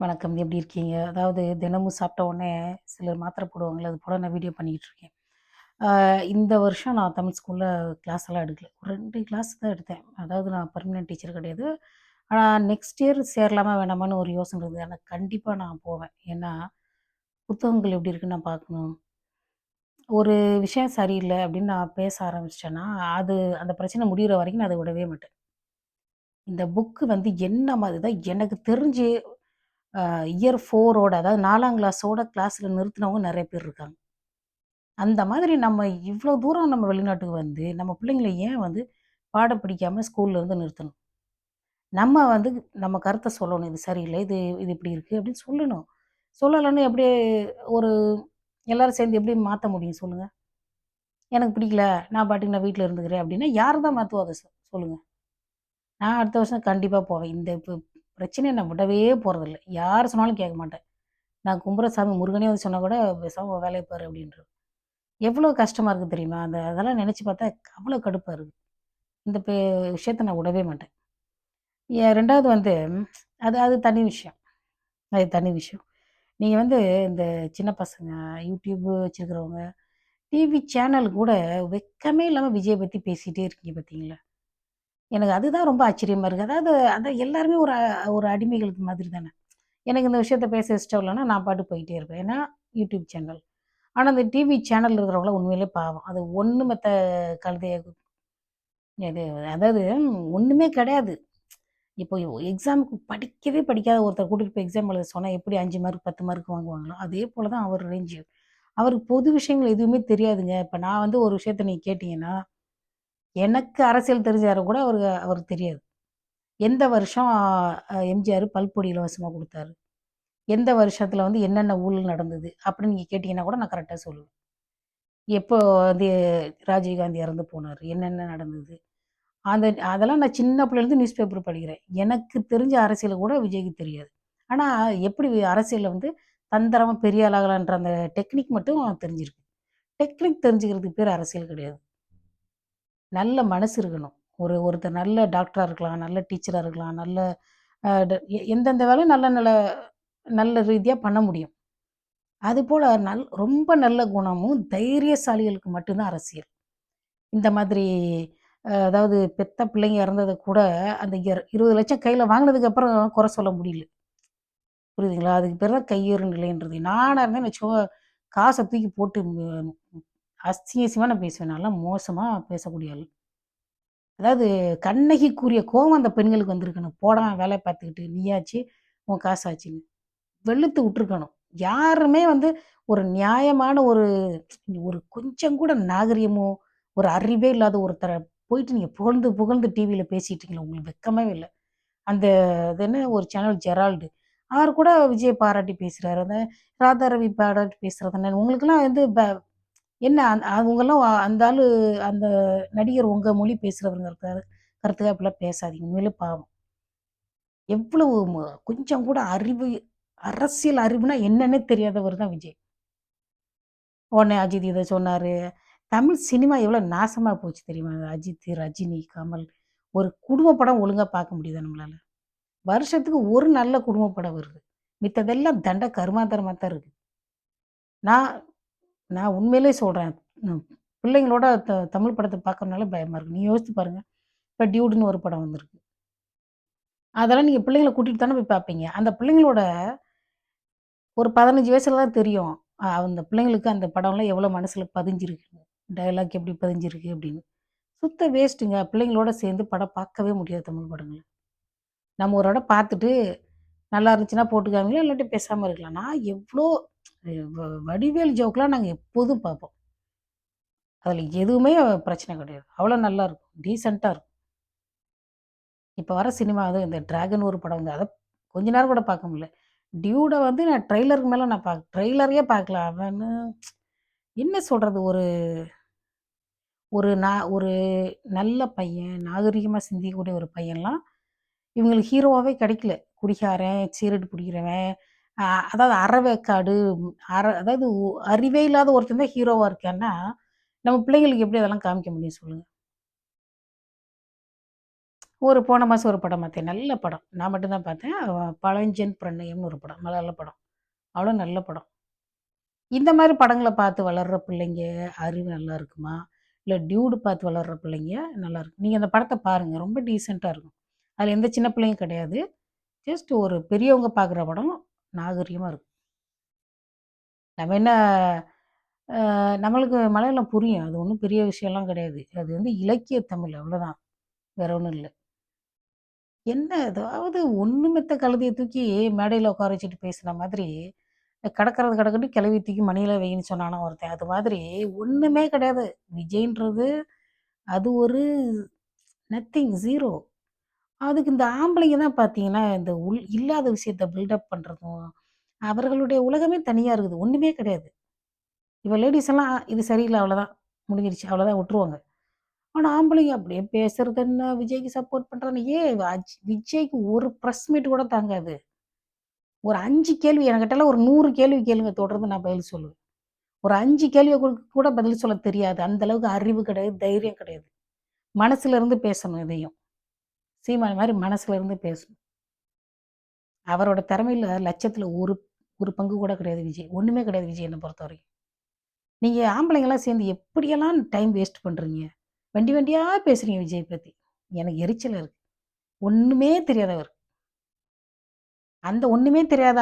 வணக்கம். எப்படி இருக்கீங்க? அதாவது தினமும் சாப்பிட்ட உடனே சிலர் மாத்திரை போடுவாங்கல்ல, அது போல நான் வீடியோ பண்ணிக்கிட்டு இருக்கேன். இந்த வருஷம் நான் தமிழ் ஸ்கூலில் கிளாஸ்லாம் எடுக்கல. ஒரு ரெண்டு கிளாஸ் தான் எடுத்தேன். அதாவது நான் பர்மனெண்ட் டீச்சர் கிடையாது. ஆனால் நெக்ஸ்ட் இயர் சேரலாமா வேணாமான்னு ஒரு யோசனை இருக்குது ஆனால் கண்டிப்பாக நான் போவேன். ஏன்னா, புத்தகங்கள் எப்படி இருக்குன்னு நான் பார்க்கணும். ஒரு விஷயம் சரியில்லை அப்படின்னு நான் பேச ஆரம்பிச்சிட்டேன்னா அது அந்த பிரச்சனை முடிகிற வரைக்கும் நான் அதை விடவே மாட்டேன். இந்த புக்கு வந்து என்ன மாதிரி தான் எனக்கு தெரிஞ்சு இயர் ஃபோரோட அதாவது நாலாம் கிளாஸோட கிளாஸில் நிறுத்தினவங்க நிறைய பேர் இருக்காங்க. அந்த மாதிரி நம்ம இவ்வளோ தூரம் நம்ம வெளிநாட்டுக்கு வந்து, நம்ம பிள்ளைங்கள ஏன் வந்து பாட பிடிக்காமல் ஸ்கூல்லேருந்து நிறுத்தணும்? நம்ம வந்து நம்ம கருத்தை சொல்லணும். இது சரியில்லை இது இது இப்படி இருக்குது அப்படின்னு சொல்லணும். சொல்லலைன்னு எப்படி ஒரு எல்லாரும் சேர்ந்து எப்படி மாற்ற முடியும் சொல்லுங்கள் எனக்கு பிடிக்கல. நான் பாட்டுக்கு நான் வீட்டில் இருந்துக்கிறேன் அப்படின்னா, யார் தான் மாற்றுவோம் அதை சொல்லுங்கள் நான் அடுத்த வருஷம் கண்டிப்பாக போவேன். இந்த இப்போ பிரச்சனைய நான் விடவே போகிறதில்ல யார் சொன்னாலும் கேட்க மாட்டேன். நான் கும்புற சாமி முருகனே வந்து சொன்னால் கூட, பேசாமல் வேலையை பாரு" அப்படின்ருவேன். எவ்வளோ கஷ்டமாக இருக்குது தெரியுமா? அந்த அதெல்லாம் நினச்சி பார்த்தா அவ்வளோ கடுப்பாக இருக்குது இந்த பே விஷயத்த நான் விடவே மாட்டேன். எ 2வது வந்து அது அது தனி விஷயம். அது தனி விஷயம். நீங்கள் வந்து இந்த சின்ன பசங்க, யூடியூப் வச்சுருக்கிறவங்க டிவி சேனல் கூட வெட்கமே இல்லாமல் விஜயை பற்றி பேசிகிட்டே இருக்கீங்க பார்த்தீங்களா? எனக்கு அதுதான் ரொம்ப ஆச்சரியமாக இருக்குது அதாவது அதான் எல்லாருமே ஒரு ஒரு அடிமைகளுக்கு மாதிரி தானே. எனக்கு இந்த விஷயத்த பேச இஷ்டம் இல்லன்னா, நான் பாட்டு போயிட்டே இருப்பேன். ஏன்னா, யூடியூப் சேனல். ஆனால் அந்த டிவி சேனல் இருக்கிறவங்கள உண்மையிலே பாவம். அது ஒன்று மற்ற கழுதைய இது அதாவது ஒன்றுமே கிடையாது. இப்போ எக்ஸாமுக்கு படிக்கவே படிக்காத ஒருத்தர் கூட்டிகிட்டு போய் எக்ஸாம் எழுத சொன்னால் எப்படி அஞ்சு மார்க், 10 மார்க் வாங்குவாங்களோ, அதே போல தான் அவர் ரேஞ்சு. அவருக்கு பொது விஷயங்கள் எதுவுமே தெரியாதுங்க. இப்போ நான் வந்து ஒரு விஷயத்த நீங்கள் கேட்டிங்கன்னா எனக்கு அரசியல் தெரிஞ்சாரு கூட அவருக்கு அவருக்கு தெரியாது. எந்த வருஷம் எம்ஜிஆர் பல்பொடி இலவசமாக கொடுத்தாரு எந்த வருஷத்தில் வந்து என்னென்ன ஊழல் நடந்தது? அப்படின்னு நீங்கள் கேட்டிங்கன்னா கூட நான் கரெக்டாக சொல்லுவேன். எப்போ வந்து ராஜீவ்காந்தி இறந்து போனார் என்னென்ன நடந்தது? அந்த அதெல்லாம் நான் சின்ன பிள்ளைலேருந்து நியூஸ் பேப்பர் படிக்கிறேன். எனக்கு தெரிஞ்ச அரசியல் கூட விஜய்க்கு தெரியாது. ஆனால் எப்படி அரசியலில் வந்து தந்திரமாக பெரிய ஆளாகலான்ற அந்த டெக்னிக் மட்டும் தெரிஞ்சிருக்கு. டெக்னிக் தெரிஞ்சுக்கிறதுக்கு பேர் அரசியல் கிடையாது. நல்ல மனசு இருக்கணும். ஒரு ஒருத்தர் நல்ல டாக்டராக இருக்கலாம், நல்ல டீச்சராக இருக்கலாம், நல்ல எ எந்தெந்த வேலையும் நல்ல நல்ல நல்ல ரீதியாக பண்ண முடியும். அதுபோல் நல் ரொம்ப நல்ல குணமும், தைரியசாலிகளுக்கு மட்டும்தான் அரசியல். இந்த மாதிரி அதாவது பெத்த பிள்ளைங்க இறந்ததை கூட அந்த இருபது லட்சம் கையில் வாங்கினதுக்கு அப்புறம் குறை சொல்ல முடியல. புரியுதுங்களா? அதுக்கு பேர் தான் கையேறு நிலைன்றது. நானாக இருந்தேன்னு வச்சுக்கோ காசை தூக்கி போட்டு அசிங்கசியமாக நான் பேசுவேன். நல்லா மோசமாக பேசக்கூடிய ஆள் அதாவது கண்ணகிக்குரிய கோபம் அந்த பெண்களுக்கு வந்திருக்கணும். போடாமல் வேலை பார்த்துக்கிட்டு, நீயாச்சு, உன் காசாச்சுன்னு. வெளுத்து விட்டுருக்கணும். யாருமே வந்து ஒரு நியாயமான ஒரு ஒரு கொஞ்சம் கூட நாகரிகமோ, ஒரு அறிவே இல்லாத ஒருத்தர போயிட்டு நீங்கள் புகழ்ந்து புகழ்ந்து டிவியில் பேசிட்டு உங்களுக்கு வெட்கமே இல்லை அந்த அது என்ன ஒரு சேனல் ஜெரால்டு. அவர் கூட விஜய் பாராட்டி பேசுகிறாரு அந்த ராதா ரவி பாராட்டி பேசுறது என்ன? உங்களுக்கெல்லாம் வந்து என்ன அந் அவங்கெல்லாம் அந்த ஆள் அந்த நடிகர் உங்கள் மொழி பேசுகிறவங்க பேசுறவருங்கிறதுக்காக கருத்துக்காக இப்படிலாம் பேசாதீங்க. உண்மையிலே பாவம். எவ்வளவு கொஞ்சம் கூட அறிவு அரசியல் அறிவுனா என்னன்னே தெரியாதவர் தான் விஜய். உடனே அஜித் இதை சொன்னார் தமிழ் சினிமா எவ்வளோ நாசமாக போச்சு தெரியுமா? அஜித், ரஜினி, கமல். ஒரு குடும்ப படம் ஒழுங்காக பார்க்க முடியுதா நம்மளால் வருஷத்துக்கு ஒரு நல்ல குடும்ப படம் வருது. மித்ததெல்லாம் தண்ட கருமாந்தரமாக தான் இருக்குது நான் நான் உண்மையிலேயே சொல்கிறேன் பிள்ளைங்களோட த தமிழ் படத்தை பார்க்கறனால பயமாக இருக்கு. நீங்கள் யோசித்து பாருங்கள் இப்போ டியூடுன்னு ஒரு படம் வந்திருக்கு. அதெல்லாம் நீங்கள் பிள்ளைங்கள கூட்டிகிட்டு தானே போய் பார்ப்பீங்க. அந்த பிள்ளைங்களோட ஒரு 15 வயசுல தான் தெரியும். அந்த பிள்ளைங்களுக்கு அந்த படம்லாம் எவ்வளோ மனசில் பதிஞ்சிருக்கு. டயலாக் எப்படி பதிஞ்சிருக்கு அப்படின்னு. சுத்த வேஸ்ட்டுங்க. பிள்ளைங்களோட சேர்ந்து படம் பார்க்கவே முடியாது தமிழ் படங்களை நம்ம ஒரு இடம் பார்த்துட்டு நல்லா இருந்துச்சுன்னா போட்டுக்காங்களா இல்லாட்டி பேசாமல் இருக்கலாம். நான் எவ்வளோ வடிவேல் ஜோக்லாம் நாங்கள் எப்போதும் பார்ப்போம். அதில் எதுவுமே பிரச்சனை கிடையாது. அவ்வளோ நல்லாருக்கும். டீசெண்டாக இருக்கும். இப்போ வர சினிமா அது இந்த டிராகன் ஒரு படம் வந்து அதை கொஞ்ச நேரம் கூட பார்க்க முடியல. டியூட வந்து நான் ட்ரெய்லருக்கு மேலே நான் பார்க்க ட்ரெய்லரையே பார்க்கல. அவனு என்ன சொல்கிறது ஒரு ஒரு நா ஒரு நல்ல பையன், நாகரிகமாக சிந்திக்கக்கூடிய ஒரு பையன்லாம் இவங்களுக்கு ஹீரோவாகவே கிடைக்கல. குடிகாரன், சீரட் பிடிக்கிறவன், அதாவது அறவேக்காடு, அற அதாவது அறிவே இல்லாத ஒருத்தன் தான் ஹீரோவாக இருக்கான்னா, நம்ம பிள்ளைங்களுக்கு எப்படி அதெல்லாம் காமிக்க முடியும் சொல்லுங்கள் ஒரு போன மாதம் ஒரு படம் பார்த்தேன். நல்ல படம். நான் மட்டும்தான் பார்த்தேன். பழஞ்சன் பிரண்ணையம்னு ஒரு படம். நல்ல படம். அவ்வளோ நல்ல படம். இந்த மாதிரி படங்களை பார்த்து வளர்கிற பிள்ளைங்க அறிவு நல்லா இருக்குமா? இல்லை டியூடு பார்த்து வளர்கிற பிள்ளைங்க நல்லா இருக்கும். நீங்கள் அந்த படத்தை பாருங்கள் ரொம்ப டீசெண்டாக இருக்கும். அதில் எந்த சின்ன பிள்ளையும் கிடையாது. ஜஸ்ட் ஒரு பெரியவங்க பார்க்குற படம். நாகரிகமாக இருக்கும். நம்ம என்ன நம்மளுக்கு மலையாளம் புரியும். அது ஒன்றும் பெரிய விஷயம்லாம் கிடையாது. அது வந்து இலக்கிய தமிழ் அவ்வளோதான் வேற ஒன்றும் இல்லை. என்ன அதாவது ஒண்ணுமெத்த கழுதியை தூக்கி மேடையில் உட்கார வச்சுட்டு பேசுன மாதிரி கடக்கிறது கடக்கட்டு கிளவி தூக்கி மணியில வெயின்னு சொன்னானா ஒருத்தன். அது மாதிரி ஒன்றுமே கிடையாது. விஜய்ன்றது அது ஒரு நத்திங் ஜீரோ அதுக்கு இந்த ஆம்பளைங்க தான் பார்த்தீங்கன்னா இந்த உள் இல்லாத விஷயத்த பில்டப் பண்ணுறதும் அவர்களுடைய உலகமே தனியாக இருக்குது. ஒன்றுமே கிடையாது. இப்போ லேடிஸ் எல்லாம் இது சரியில்லை அவ்வளோதான் முடிஞ்சிருச்சு. அவ்வளோதான் விட்டுருவாங்க. ஆனால் ஆம்பளைங்க அப்படியே பேசுறது என்ன? விஜய்க்கு சப்போர்ட் பண்ணுறான்னு ஏ விஜய்க்கு ஒரு ப்ரெஸ் மீட் கூட தாங்காது. ஒரு அஞ்சு கேள்வி என்கிட்டலாம் ஒரு நூறு கேள்வி கேளுங்க. தொடர்ந்து நான் பதில் சொல்லுவேன். ஒரு அஞ்சு கேள்வியை கூட பதில் சொல்ல தெரியாது. அந்த அளவுக்கு அறிவு கிடையாது தைரியம் கிடையாது. மனசுல இருந்து பேசணும் இதையும். சீமான் மாதிரி மனசுல இருந்து பேசணும். அவரோட திறமையில லட்சத்துல ஒரு ஒரு பங்கு கூட கிடையாது விஜய். ஒண்ணுமே கிடையாது விஜய் என்னை பொறுத்த வரைக்கும் நீங்க ஆம்பளைங்கெல்லாம் சேர்ந்து எப்படியெல்லாம் டைம் வேஸ்ட் பண்றீங்க? வண்டி வண்டியா பேசுறீங்க விஜய் பத்தி? எனக்கு எரிச்சல் இருக்கு. ஒண்ணுமே தெரியாதவர். அந்த ஒண்ணுமே தெரியாத